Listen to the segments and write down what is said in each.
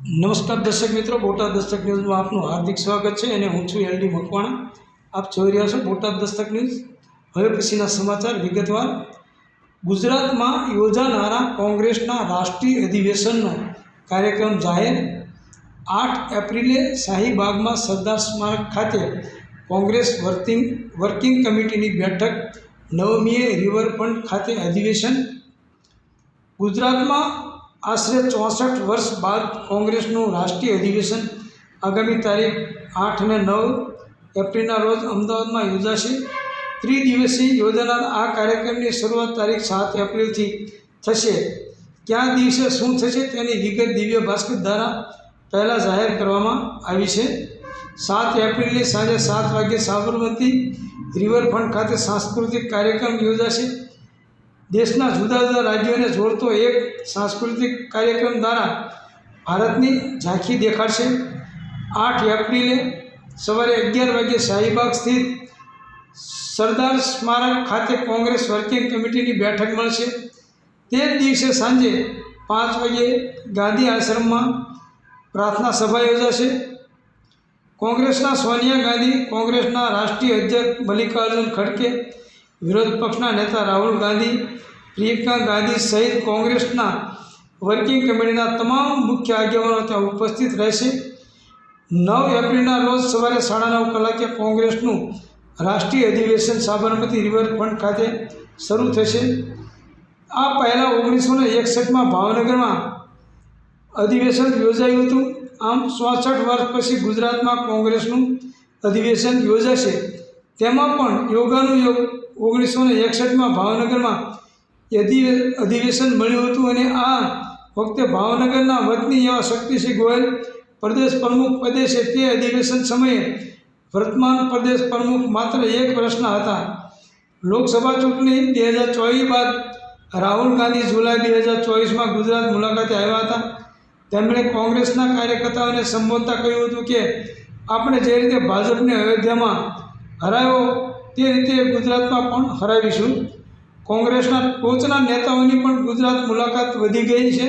નમસ્કાર દર્શક મિત્રો, બોટાદ દસ્તક ન્યૂઝમાં આપનું હાર્દિક સ્વાગત છે અને હું છું એલડી મકવાણા. આપ જોઈ રહ્યા છો બોટાદ દસ્તક ન્યૂઝ. હવે પછીના સમાચાર વિગતવાર. ગુજરાતમાં યોજાનારા કોંગ્રેસના રાષ્ટ્રીય અધિવેશનનો કાર્યક્રમ જાહેર. આઠ એપ્રિલે શાહીબાગમાં સરદાર સ્મારક ખાતે કોંગ્રેસ વર્કિંગ વર્કિંગ કમિટીની બેઠક, નવમીએ રિવરફ્રન્ટ ખાતે અધિવેશન. ગુજરાતમાં આશરે ચોસઠ વર્ષ બાદ કોંગ્રેસનું રાષ્ટ્રીય અધિવેશન આગામી તારીખ આઠ અને નવ એપ્રિલના રોજ અમદાવાદમાં યોજાશે. ત્રિદિવસીય યોજાનાર આ કાર્યક્રમની શરૂઆત તારીખ સાત એપ્રિલથી થશે. કયા દિવસે શું થશે તેની વિગત દિવ્ય ભાસ્કર દ્વારા પહેલાં જાહેર કરવામાં આવી છે. સાત એપ્રિલની સાંજે સાત વાગ્યે સાબરમતી રિવરફ્રન્ટ ખાતે સાંસ્કૃતિક કાર્યક્રમ યોજાશે. દેશના જુદા જુદા રાજ્યોને જોડતો એક સાંસ્કૃતિક કાર્યક્રમ દ્વારા ભારતની ઝાંખી દેખાડશે. આઠ એપ્રિલે સવારે અગિયાર વાગે શાહીબાગ સ્થિત સરદાર સ્મારક ખાતે કોંગ્રેસ વર્કિંગ કમિટીની બેઠક મળશે. તે જ દિવસે સાંજે પાંચ વાગ્યે ગાંધી આશ્રમમાં પ્રાર્થના સભા યોજાશે. કોંગ્રેસના સોનિયા ગાંધી, કોંગ્રેસના રાષ્ટ્રીય અધ્યક્ષ મલ્લિકાર્જુન ખડકે વિરોધ પક્ષના નેતા રાહુલ ગાંધી પ્રિયંકા ગાંધી સહિત કોંગ્રેસના વર્કિંગ કમિટીના તમામ મુખ્ય આગેવાનો ત્યાં ઉપસ્થિત રહેશે. નવ એપ્રિલના રોજ સવારે સાડા નવ કલાકે કોંગ્રેસનું રાષ્ટ્રીય અધિવેશન સાબરમતી રિવરફ્રન્ટ ખાતે શરૂ થશે. આ પહેલાં ઓગણીસો ને એકસઠમાં ભાવનગરમાં અધિવેશન યોજાયું હતું. આમ, ચોસઠ વર્ષ પછી ગુજરાતમાં કોંગ્રેસનું અધિવેશન યોજાશે. તેમાં પણ યોગાનું યોગ ઓગણીસો ને એકસઠમાં ભાવનગરમાં અધિવેશન મળ્યું હતું અને આ વખતે ભાવનગરના વતની એવા શક્તિસિંહ ગોયલ પ્રદેશ પ્રમુખ પદે છે તે અધિવેશન સમયે વર્તમાન પ્રદેશ પ્રમુખ માત્ર એક વર્ષના હતા. લોકસભા ચૂંટણી બે હજાર ચોવીસ બાદ રાહુલ ગાંધી જુલાઈ બે હજાર ચોવીસમાં ગુજરાત મુલાકાતે આવ્યા હતા. તેમણે કોંગ્રેસના કાર્યકર્તાઓને સંબોધતા કહ્યું હતું કે, આપણે જે રીતે ભાજપને અયોધ્યામાં હરાવ્યો તે રીતે ગુજરાતમાં પણ હરાવીશું. કોંગ્રેસના ટોચના નેતાઓની પણ ગુજરાત મુલાકાત વધી ગઈ છે.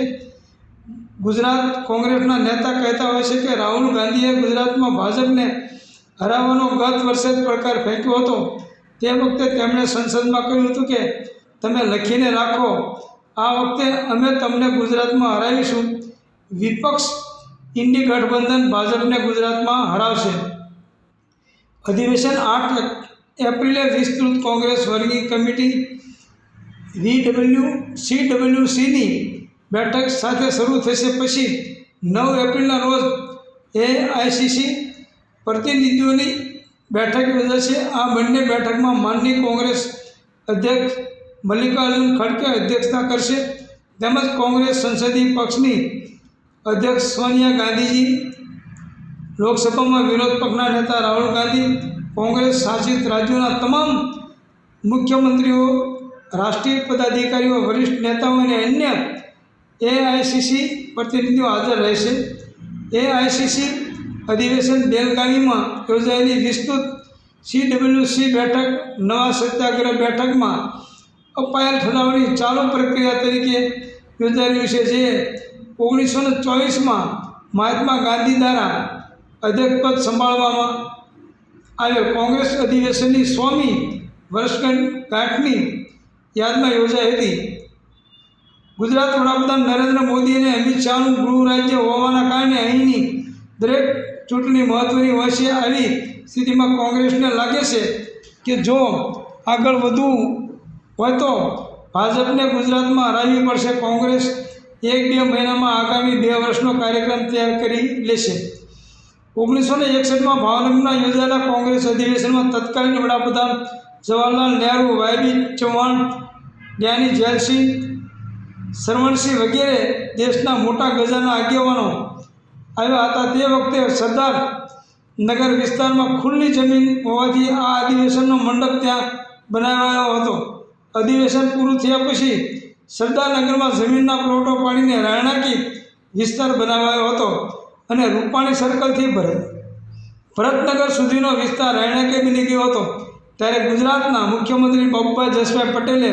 ગુજરાત કોંગ્રેસના નેતા કહેતા હોય છે કે રાહુલ ગાંધીએ ગુજરાતમાં ભાજપને હરાવવાનો ગત વર્ષે જ પડકાર ફેંક્યો હતો. તે વખતે તેમણે સંસદમાં કહ્યું હતું કે, તમે લખીને રાખો. આ વખતે અમે તમને ગુજરાતમાં હરાવીશું. વિપક્ષ ઇન્ડી ગઠબંધન ભાજપને ગુજરાતમાં હરાવશે. અધિવેશન આઠ એપ્રિલે વિસ્તૃત Congress વર્ગીય committee V W C W સીની બેઠક સાથે શરૂ થશે પછી નવ એપ્રિલના રોજ એઆઈસીસી પ્રતિનિધિઓની બેઠક યોજાશે. આ બંને બેઠકમાં માનની કોંગ્રેસ અધ્યક્ષ મલ્લિકાર્જુન ખડકે અધ્યક્ષતા કરશે. તેમજ કોંગ્રેસ સંસદીય પક્ષની અધ્યક્ષ સોનિયા ગાંધીજી લોકસભામાં વિરોધ પક્ષના નેતા રાહુલ ગાંધી, કોંગ્રેસ શાસિત રાજ્યોના તમામ મુખ્યમંત્રીઓ, રાષ્ટ્રીય પદાધિકારીઓ, વરિષ્ઠ નેતાઓ અને અન્ય એઆઈસીસી પ્રતિનિધિઓ હાજર રહેશે. એઆઈસીસી અધિવેશન બેલગાવીમાં યોજાયેલી વિસ્તૃત સી ડબલ્યુસી બેઠક, નવા સત્યાગ્રહ બેઠકમાં અપાયેલ ઠરાવની ચાલુ પ્રક્રિયા તરીકે યોજાયેલી છે જે ઓગણીસો ચોવીસમાં મહાત્મા ગાંધી દ્વારા અધ્યક્ષપદ સંભાળવામાં આવ્યો. કોંગ્રેસ અધિવેશનની સ્વામી વર્ષગાંઠ ગાંઠની યાદમાં યોજાઈ હતી. ગુજરાત વડાપ્રધાન નરેન્દ્ર મોદી અને અમિત શાહનું ગૃહ રાજ્ય હોવાના કારણે અહીંની દરેક ચૂંટણી મહત્ત્વની હોય છે આવી સ્થિતિમાં કોંગ્રેસને લાગે છે કે જો આગળ વધવું હોય તો ભાજપને ગુજરાતમાં હરાવવી પડશે. કોંગ્રેસ એક બે મહિનામાં આગામી બે વર્ષનો કાર્યક્રમ તૈયાર કરી લેશે. ઓગણીસો ને એકસઠમાં ભાવનગરમાં યોજાયેલા કોંગ્રેસ અધિવેશનમાં તત્કાલીન વડાપ્રધાન જવાહરલાલ નહેરુ, વાયબી ચૌહાણ જ્ઞાની જેલસિંહ શરવણસિંહ વગેરે દેશના મોટા ગજાના આગેવાનો આવ્યા હતા. તે વખતે સરદાર નગર વિસ્તારમાં ખુલ્લી જમીન હોવાથી આ અધિવેશનનો મંડપ ત્યાં બનાવાયો હતો. અધિવેશન પૂરું થયા પછી સરદારનગરમાં જમીનના પ્લોટો પાડીને રહેણાંકી વિસ્તાર બનાવાયો હતો. અને રૂપાણી સર્કલથી ભરત ભરતનગર સુધીનો વિસ્તાર રહેણાંકી બની ગયો હતો. ત્યારે ગુજરાતના મુખ્યમંત્રી બાબુભાઈ જસભાઈ પટેલે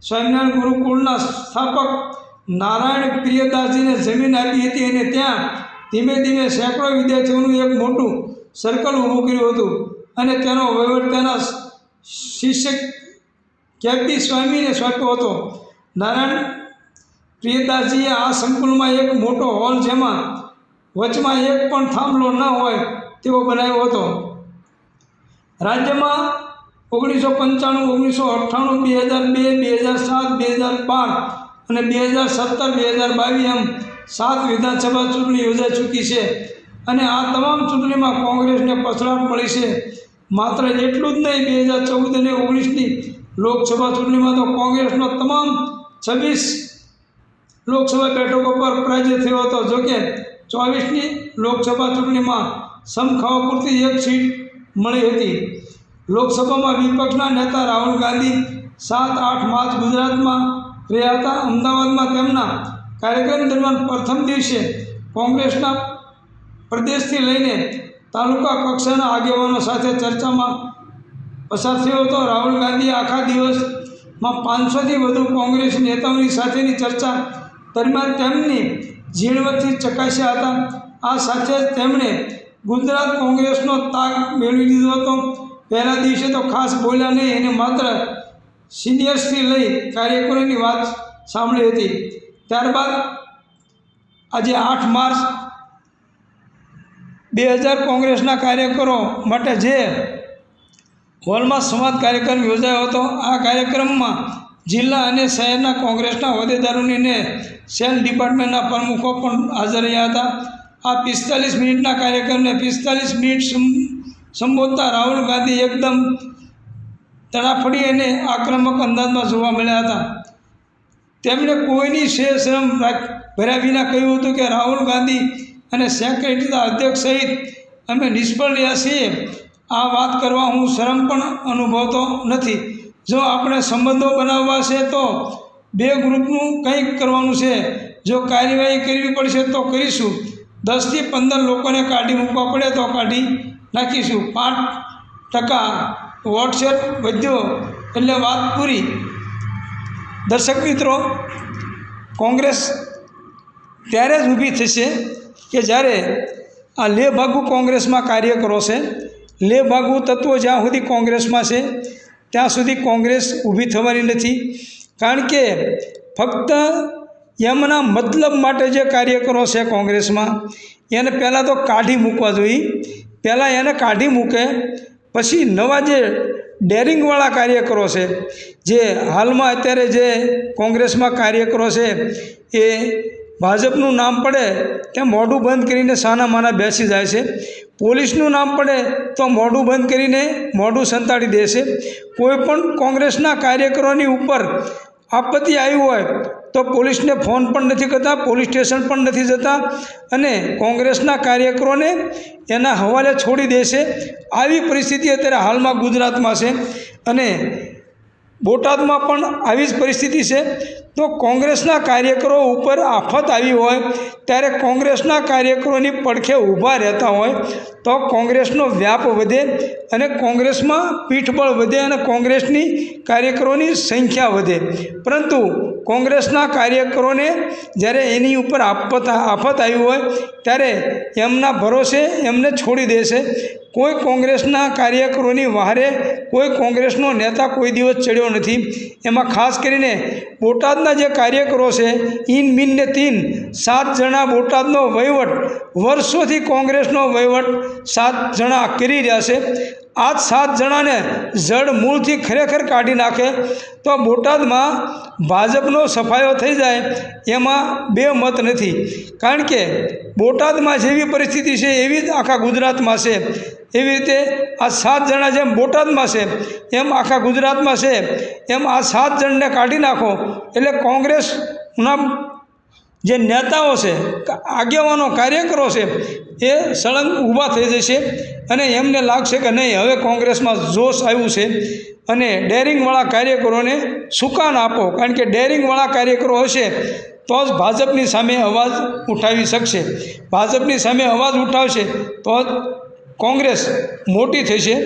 સ્વામિનારાયણ ગુરુકુળના સ્થાપક નારાયણ પ્રિયદાસજીને જમીન આપી હતી અને ત્યાં ધીમે ધીમે સેંકડો વિદ્યાર્થીઓનું એક મોટું સર્કલ ઊભું કર્યું હતું. અને તેનો વહીવટ તેના શિક્ષક કેપી સ્વામીને સોંપ્યો હતો. નારાયણ પ્રિયદાસજીએ આ સંકુલમાં એક મોટો હોલ જેમાં વચમાં એક પણ થાંભલો ન હોય તેવો બનાવ્યો હતો. રાજ્યમાં ઓગણીસો પંચાણું, ઓગણીસો અઠ્ઠાણું, બે હજાર બે બે હજાર સાત, બે હજાર બાર અને બે હજાર સત્તર, બે હજાર બાવીસ એમ સાત વિધાનસભા ચૂંટણી યોજાઈ ચૂકી છે અને આ તમામ ચૂંટણીમાં કોંગ્રેસને પછડાટ મળી છે. માત્ર એટલું જ નહીં, બે હજાર ચૌદ અને ઓગણીસની લોકસભા ચૂંટણીમાં તો કોંગ્રેસનો તમામ છવ્વીસ લોકસભા બેઠકો પર પરાજય થયો હતો. જોકે ચોવીસની લોકસભા ચૂંટણીમાં સમખાવા પૂરતી એક સીટ મળી હતી. લોકસભામાં વિપક્ષના નેતા રાહુલ ગાંધી સાત આઠ માર્ચ ગુજરાતમાં રહ્યા હતા. અમદાવાદમાં તેમના કાર્યક્રમ દરમિયાન પ્રથમ દિવસે કોંગ્રેસના પ્રદેશથી લઈને તાલુકા કક્ષાના આગેવાનો સાથે ચર્ચામાં પસાર થયો હતો. રાહુલ ગાંધીએ આખા દિવસમાં પાંચસોથી વધુ કોંગ્રેસ નેતાઓની સાથેની ચર્ચા દરમિયાન તેમની ઝીણવટથી ચકાસ્યા હતા. આ સાથે જ તેમણે ગુજરાત કોંગ્રેસનો તાગ મેળવી લીધો હતો. પહેલા દિવસે તો ખાસ બોલ્યા નહીં, એને માત્ર સિનિયર્સથી લઈ કાર્યકરોની વાત સાંભળી હતી. ત્યારબાદ આજે આઠ માર્ચ બે હજાર કોંગ્રેસના કાર્યકરો માટે જે હોલમાં સંવાદ કાર્યક્રમ યોજાયો હતો, આ કાર્યક્રમમાં જિલ્લા અને શહેરના કોંગ્રેસના હોદ્દેદારોની સેલ ડિપાર્ટમેન્ટના પ્રમુખો પણ હાજર રહ્યા હતા. આ પિસ્તાલીસ મિનિટના કાર્યક્રમને પિસ્તાલીસ મિનિટ સંબોધતા રાહુલ ગાંધી એકદમ તડાફડી અને આક્રમક અંદાજમાં જોવા મળ્યા હતા. તેમણે કોઈની શે શરમ રાખ- ભર્યા વિના કહ્યું હતું કે રાહુલ ગાંધી અને સેક્રેટરીના અધ્યક્ષ સહિત અમે નિષ્ફળ રહ્યા છીએ. આ વાત કરવા હું શરમ પણ અનુભવતો નથી. જો આપણે સંબંધો બનાવવા છે તો બે ગ્રુપનું કંઈક કરવાનું છે. જો કાર્યવાહી કરવી પડશે તો કરીશું. દસથી પંદર લોકોને કાઢી મૂકવા પડે તો કાઢી નાખીશું. પાંચ ટકા વોટ્સએપ વધ્યો. એટલે વાત પૂરી. દર્શક મિત્રો, કોંગ્રેસ ત્યારે જ ઊભી થશે કે જ્યારે આ લે ભાગુ કોંગ્રેસમાં કાર્યકરો છે. લે ભાગુ તત્વો જ્યાં સુધી કોંગ્રેસમાં છે, ત્યાં સુધી કોંગ્રેસ ઊભી થવાની નથી. કારણ કે ફક્ત એમના મતલબ માટે જે કાર્યકરો છે કોંગ્રેસમાં, એને પહેલાં તો કાઢી મૂકવા જોઈએ. પહેલાં એને કાઢી મૂકે, પછી નવા જે ડેરિંગવાળા કાર્યકરો છે, જે હાલમાં અત્યારે જે કોંગ્રેસમાં કાર્યકરો છે, એ ભાજપનું નામ પડે ત્યાં મોઢું બંધ કરીને સાના માના બેસી જાય છે. પોલીસનું નામ પડે તો મોઢું બંધ કરીને મોઢું સંતાડી દેશે કોઈ પણ કોંગ્રેસના કાર્યકરોની ઉપર આપત્તિ આવી હોય તો પોલીસને ફોન પણ નથી કરતા, પોલીસ સ્ટેશન પણ નથી જતા અને કોંગ્રેસના કાર્યકરોને એના હવાલે છોડી દેશે આવી પરિસ્થિતિ અત્યારે હાલમાં ગુજરાતમાં છે અને બોટાદમાં પણ આવી જ પરિસ્થિતિ છે. તો કોંગ્રેસના કાર્યકરો ઉપર આફત આવી હોય, ત્યારે કોંગ્રેસના કાર્યકરોની પડખે ઊભા રહેતા હોય તો કોંગ્રેસનો વ્યાપ વધે અને કોંગ્રેસમાં પીઠબળ વધે અને કોંગ્રેસની કાર્યકરોની સંખ્યા વધે. પરંતુ કોંગ્રેસના કાર્યકરોને જ્યારે એની ઉપર આફત આફત આવી હોય, ત્યારે એમના ભરોસે એમને છોડી દેશે. કોઈ કોંગ્રેસના કાર્યકરોની વહારે કોઈ કોંગ્રેસનો નેતા કોઈ દિવસ ચડ્યો નથી. એમાં ખાસ કરીને બોટાદના જે કાર્યકરો છે ઇન મીન ને તીન, સાત જણા બોટાદનો વહીવટ, વર્ષોથી કોંગ્રેસનો વહીવટ સાત જણા કરી રહ્યા છે. આ જ સાત જણાને જડ મૂળથી ખરેખર કાઢી નાખે તો બોટાદમાં ભાજપનો સફાયો થઈ જાય એમાં બે મત નથી. કારણ કે બોટાદમાં જેવી પરિસ્થિતિ છે, એવી જ આખા ગુજરાતમાં છે. એવી રીતે આ સાત જણા જેમ બોટાદમાં છે, એમ આખા ગુજરાતમાં છે. એમ આ સાત જણને કાઢી નાખો એટલે કોંગ્રેસના જે નેતાઓ છે, આગેવાનો, કાર્યકરો છે એ સળંગ ઊભા થઈ જશે અને એમને લાગશે કે નહીં, હવે કોંગ્રેસમાં જોશ આવ્યું છે અને ડેરિંગવાળા કાર્યકરોને સુકાન આપો, કારણ કે ડેરિંગવાળા કાર્યકરો હશે તો જ ભાજપની સામે અવાજ ઉઠાવી શકશે. ભાજપની સામે અવાજ ઉઠાવશે તો જ કોંગ્રેસ મોટી થશે.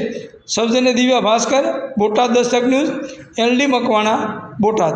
સૌજન્ય દિવ્યા ભાસ્કર, બોટાદ દસ્તક ન્યૂઝ, એલડી મકવાણા, બોટાદ.